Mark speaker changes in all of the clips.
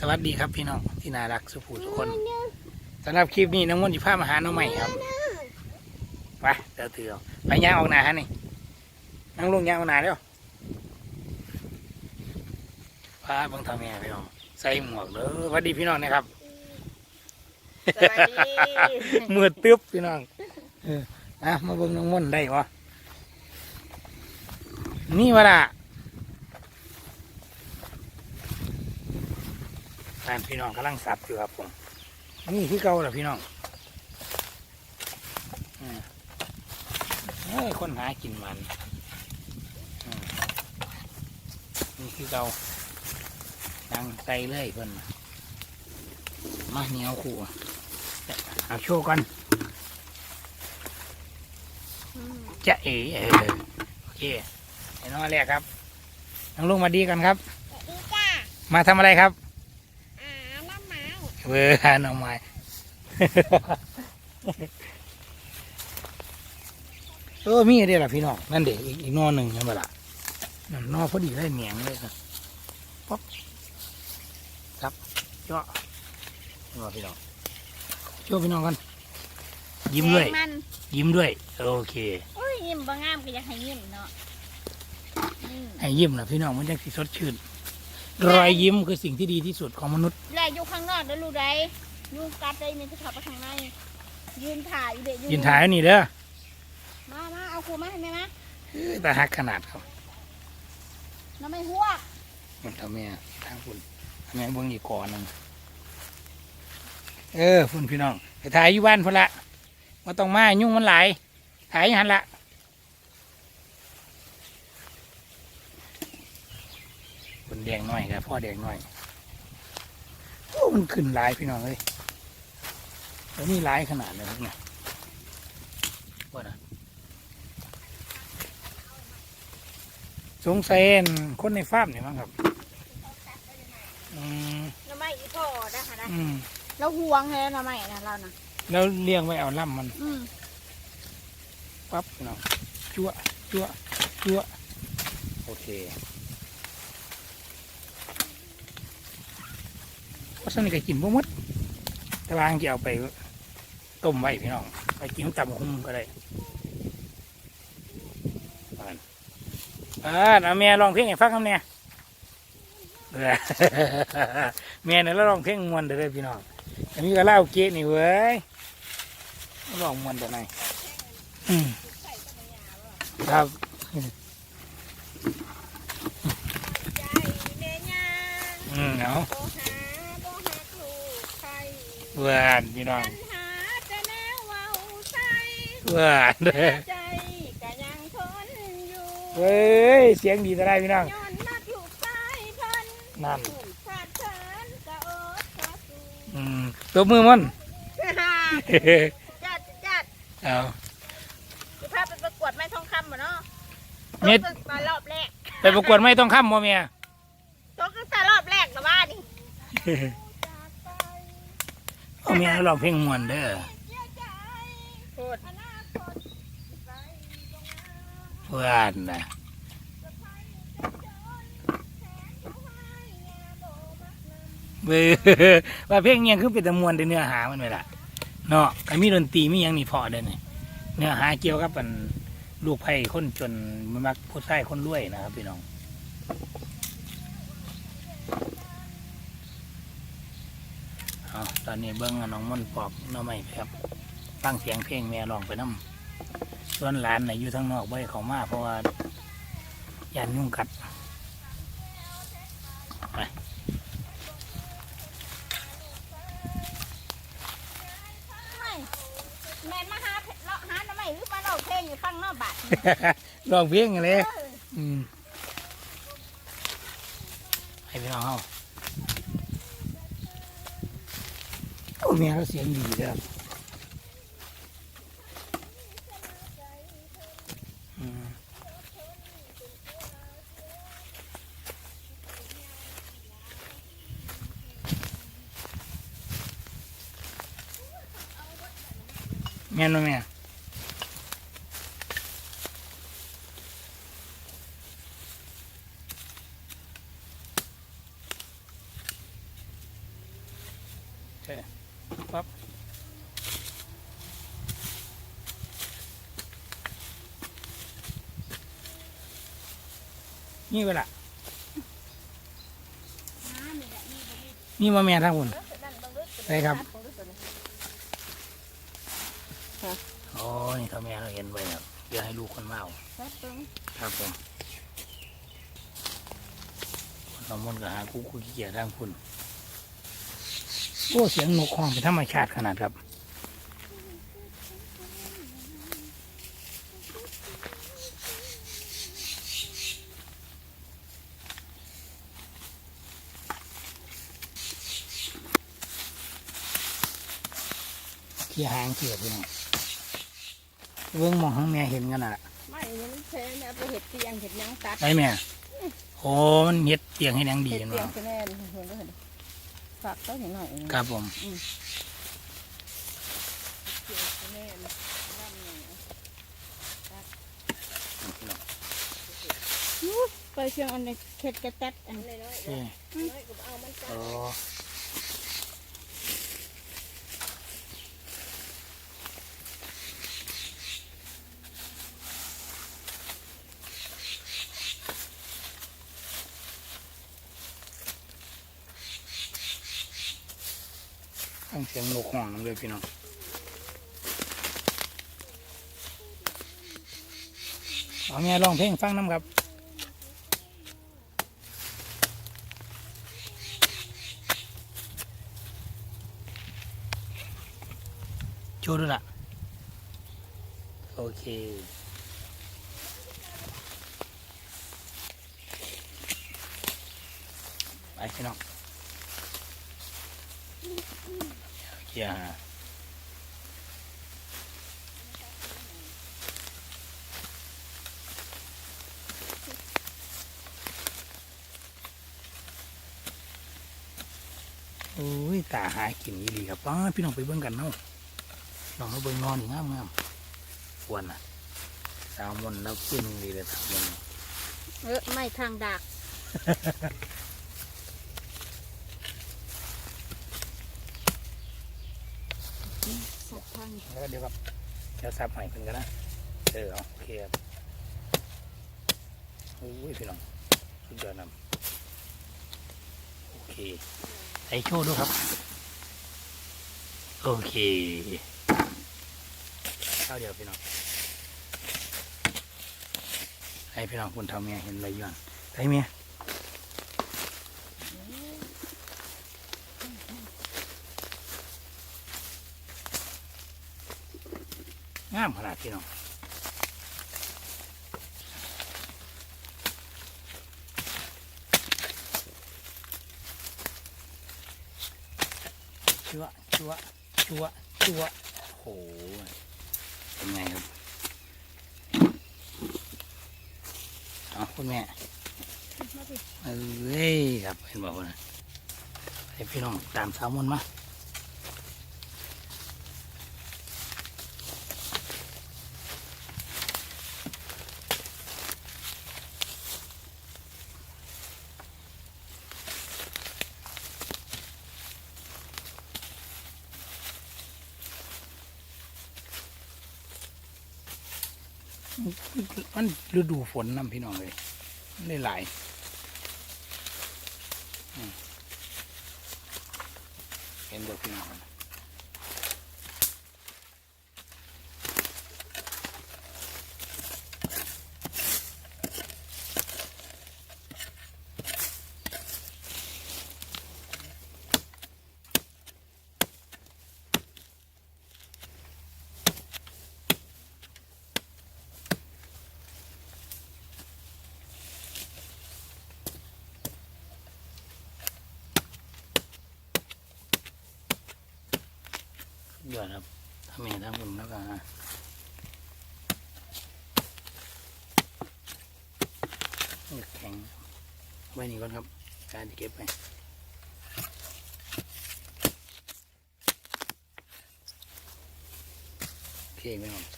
Speaker 1: สวัสดีครับพี่น้องที่น่ารักสุภูทุกคนสำหรับคลิปนี้น้องมนต์จะพามาหาน้องใหม่ครับไปเดี๋ยวถือเอาไปย่างออกหนาฮะนี่นั่งลงย่างออกหนาเร็วพาเบังทำแม่พี่น้องใส่หมวกเด้อสวัสดีพี่น้องนะครับ
Speaker 2: สวัสดี
Speaker 1: มือตึ๊บพี่น้องเอออะมาเบิ่งน้องมนต์ได้ปะนี่วะล่ะ แฟนพี่น้องกำลังสับอยู่ครับผมนี่คือเก่าแหละพี่น้องอืมเอ้ยคนหากินมันอืมนี่คือเก่ายังใส่เลยเพิ่นมาเหนียวขู่เอาโชว์ก่อนจะเอ๋เออโอเคไอ้น้องแรกครับน้องลุงมาดีกันครับ
Speaker 2: สวัสดีจ้า
Speaker 1: มาทำอะไรครับ
Speaker 2: อ่าน้ำไม้
Speaker 1: เวอร์หาน้องไม้เออมีอะไรล่ะพี่น้องนั่นเด็กอีกอีกนอหนึ่งนั่นเปล่านั่นนอพอดีเลยเหนียงเลยครับป๊อบครับเจาะนี่ว่าพี่น้องโชว์พี่น้องกัน ยิ้มด้วย
Speaker 2: แงมัน
Speaker 1: ยิ้มด้วย โอเค
Speaker 2: โอ้ยยิ้มบางงามก็อยากให้ยิ้มเนาะอืม
Speaker 1: ให้ยิ้มนะพี่น้องมันยังสิสดชื่น รอยยิ้มคือสิ่งที่ดีที่สุดของมนุษย์
Speaker 2: แลอยู่ข้างนอกเด้อลูกใดยุงกัดได้มีจะขับไปข้างใน ยืนถ่ายอยู่เด็ก
Speaker 1: ยินถ่ายอันนี่เด้อ
Speaker 2: มามาเอาครูมาให้ไหมมะ
Speaker 1: เอ้ยตาหักขนาดครับ
Speaker 2: น้ำไม่หัว
Speaker 1: มันทำแม่ทางคุณทำแม่เบิ้งอีกก่อนหนึงเออพุ่นพี่น้องไปถ่ายอยู่บ้านพุ่นละว่าต้องมายุ่งมันหลายถ่ายอยู่หันละ นแดงหน่อยครับพ่อแดงหน่อยโอ้มันขึ้นหลายพี่น้องเลยแล้วนี่หลายขนาดเลยครับเนี่ยว่านะสงสัยอันคนในฟาร์มนี่มั้งครับอืม
Speaker 2: น้ำไม่อีพ่อนะคะนะ
Speaker 1: อืม
Speaker 2: เราห่วงเลยน้ำไม่นะเรานะ
Speaker 1: แล้วเลี้ยงไว้เอาล่ำมัน
Speaker 2: อืม
Speaker 1: ปั๊บเนาะจั่วจั่วจั่วโอเคเพ ราะฉะนั้นก็กินบ่หมดแต่วางจะเอาไปต้มไว้พี่น้อง ไปกินกับตำหุ้มก็ได้อ่านอ่าเอาแม่ลองเพลงให้ฟังคำเนี่ยเออแม่เนี่ยเราลองเพลงมวนเด้อเด้พี่น้องอันนี้ก็เล่าเกะนี่เว้ยลองมวนแต่ไหนอืมครับ
Speaker 2: ใจเดียยา
Speaker 1: อืมเอา
Speaker 2: โบหาโบหาถูกใคร
Speaker 1: เวานพี่น้อง
Speaker 2: ปัญหาจะแนวเว้าใส่
Speaker 1: เวานเด้อ
Speaker 2: ใจก็ยังทนอยู่
Speaker 1: เว้ยเสียงดีแต่ได้พี่น้อง
Speaker 2: ย้อนมาถูกใจเพิ่น
Speaker 1: นั่น
Speaker 2: ถูกขาดเชิญก็อดขอสู้
Speaker 1: อืมตัวมือมัน
Speaker 2: จัดจัด
Speaker 1: เอา
Speaker 2: สิพาไปประกวดไม้ทองคำบ่เนาะ
Speaker 1: เม็ด
Speaker 2: ตกมารอบแรก
Speaker 1: ไปประกวดไม่ต้องข้ามบ่เมีย
Speaker 2: ตกตั้งแต่รอบแรกแล้วว่านี่
Speaker 1: เอาเมียลองเพลงมวนเด้อ
Speaker 2: พูด
Speaker 1: เวานนะเว้ยว่าเพลงเนี้ยคือเป็นต่มวนแต่เนื้อหามันไม่ละเนาะไอ้มีดนตรีมียังนี่พอเด้เนี่ยเนื้อหาเกี่ยวกับปันลูกไผ่คนจนมันมักผู้ชายคนรวยนะครับพี่น้อง เอา ตอนนี้เบิ้งอะน้องม่อนปอกหน้อไม่ไปครับฟังเสียงเพลงแม่ร้องไปน้ำส่วนหลานน่ะอยู่ทั้งนอกไว้เขามาเพราะว่าย่านยุ่งกัดไป
Speaker 2: ไม่แม่นมาหาเลาะหาทำไมหรือมาเราเพลงอยู่ข้างนอกบัตร
Speaker 1: ร้องเพลงอะไรอืมให้พี่น้องเฮาโอ้ แม่เขาเสียงดีเด้ออืมแม่นบ่แม่ นี่เวลา
Speaker 2: น้านี่แหละนี่บ่มี
Speaker 1: นี่มาแม่ทั้งคน
Speaker 2: เด้อนั่นเบิ่งดูตัว
Speaker 1: ได้ครับ
Speaker 2: เงดูตัวนี้
Speaker 1: โอ้นี่ถ้าแม่เราเห็นไว้ครับเดี๋ยวให้ลูกคนมาเอา
Speaker 2: แป๊บเบิ่ง
Speaker 1: ครับผมคนละมนต์กับหาคู่คู่ขี้เกียจทางคุณโอ้เสียงนกห้องเป็นธรรมชาติขนาดครับ ขี่ยหางเขี่ยพี่น้องเบื้องมองข้างแม่เห็นกันน่ะ
Speaker 2: ไม่เนี่ยมันแท้เนี่ยเอาไปเห็ดเตียงเห็ดหยังตัด
Speaker 1: ได้แม่โอ้มันเฮ็ดเตียงให้นางดี
Speaker 2: เห็ด
Speaker 1: เห็น
Speaker 2: เตีย
Speaker 1: บ่
Speaker 2: งจะแน่นเห็นก็เห็นฝากต้นหน่อยหนึ่ง
Speaker 1: ครับผม
Speaker 2: เตียงจะแน่นร่ำหน่อยอู้ไปเชียงอันนี้เข็ดกระตัดอันนี้
Speaker 1: โอเค
Speaker 2: น้อยก็เอามัน
Speaker 1: โอ้ฟังเสียงนกห้องนำเลยพี่น้องเอาแม่ร้องเพลงฟังน้ำครับโชว์ด้วยล่ะ โอเคไปพี่น้อง เกียร์หาโอ้ยตาหากินยี่ดีครับป้าพี่น้องไปเบิ่งกันเนาะลองมาเบิ่งนอนนี่งามงามควรน่ะสาวมนแล้วขึ้นดีเลยสาวมน
Speaker 2: เออไม่ทางดักสับทาง
Speaker 1: แล้วเดี๋ยวครับเดี๋ยวซับใหม่เพิ่นกันนะเออเอาโอเคครับโอ้ยพี่น้องสุดยอดนำโอเคใส่โชว์ด้วยครับ โอเคข้าวเดียวพี่น้องให้พี่น้องคุณทำเมียเห็นอะไรอยู่อะใส่เมียามขนาดพี่น้องชัวชัวชัวชัวโอ้โหเป็นไงครับเอาคุณแม่เอ้ยครับเห็นบอกว่าให้พี่น้องตามสาวมนต์มา มันฤดูฝนนำพี่น้องเลยนได้หลายเห็นบ่พี่น้อง ยอดครับทำเองทำผมแล้วก็แข็งไว้นี่ก่อนครับ การจะเก็บไปโอเคไม่หมด
Speaker 2: อืม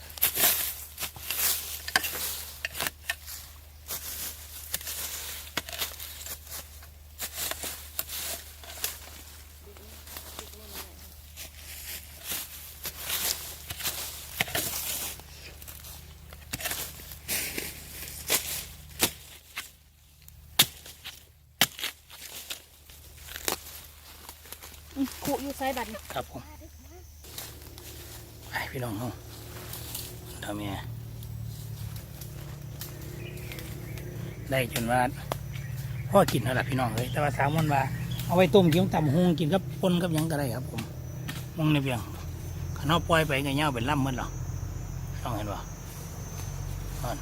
Speaker 2: ขู่อยู่ไซบัดน
Speaker 1: ครับผมไปพี่น้องเฮาทำเมียได้จนว่าพ่อกินแล้วล่ะพี่น้องเลยแต่ว่าสามวันว่าเอาไว้ต้มกินกับตำหงกินกับปนกับยังก็ได้ครับ ผมมองในเบียงขนเอปล่อยไปก็เงาเป็นล่ำหมันหรอต้องเห็นป่ะนั่น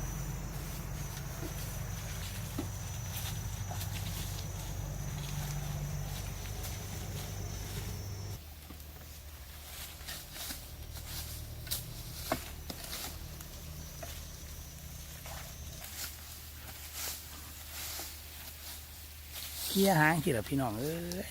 Speaker 1: เคี้ยหางที่ละพี่น้องเอ้ย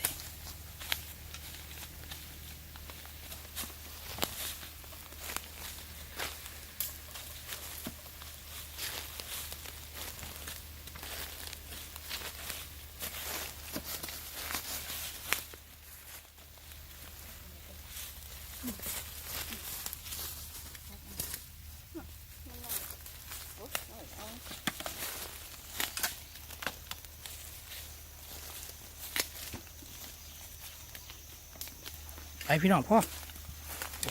Speaker 1: ไปพี่น้องพ่อ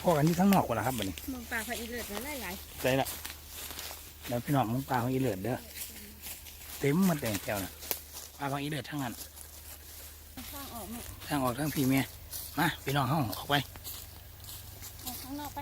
Speaker 1: พ่อกันที่ข้างนอกกว่าละครับบัดนี้
Speaker 2: มองปลาพระอีเลือดมันหลาย
Speaker 1: ใช่ละแล้วพี่น้องมึงปลาของอีเลือดเด้อเต็มหมันแต่งแถวน่ะปลาของอีเลือดทั้งนั้น
Speaker 2: ๆข้างออกแม่
Speaker 1: ทางออกทางพี่เมียมาพี่น้องห้องออกไป
Speaker 2: ออกข้างนอกไป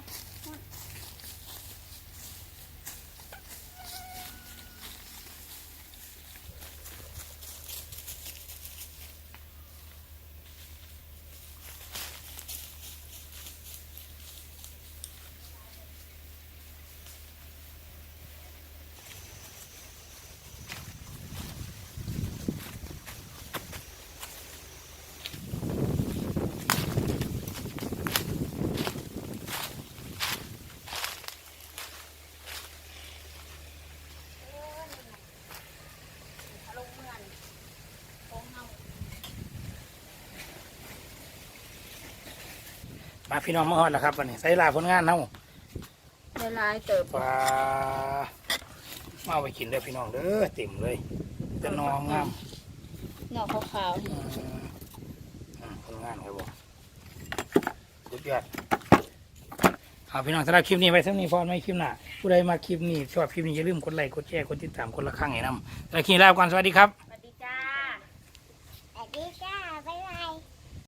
Speaker 1: มาพี่น้องมาฮอดแล้วครับวันนี้ใส่ลาผลงานเนา
Speaker 2: ได้หลายเติบ
Speaker 1: ปลามาเอาไปกินเด้อพี่น้องเด้อเต็มเลยจะนองงาม
Speaker 2: หนอกขาว
Speaker 1: อืมอืมผลงานครับผมสุดยอดเอาพี่น้องสำหรับคลิปนี้ไว้สำหรับนี้ฟอนไม่คลิปหน้าผู้ใดมาคลิปนี้ชอบคลิปนี้อย่าลืมกดไลค์กดแชร์กดติดตามคนละครั้งให้นำแล้วคลิปนี้ลาไปก่อนสวัสดีครับ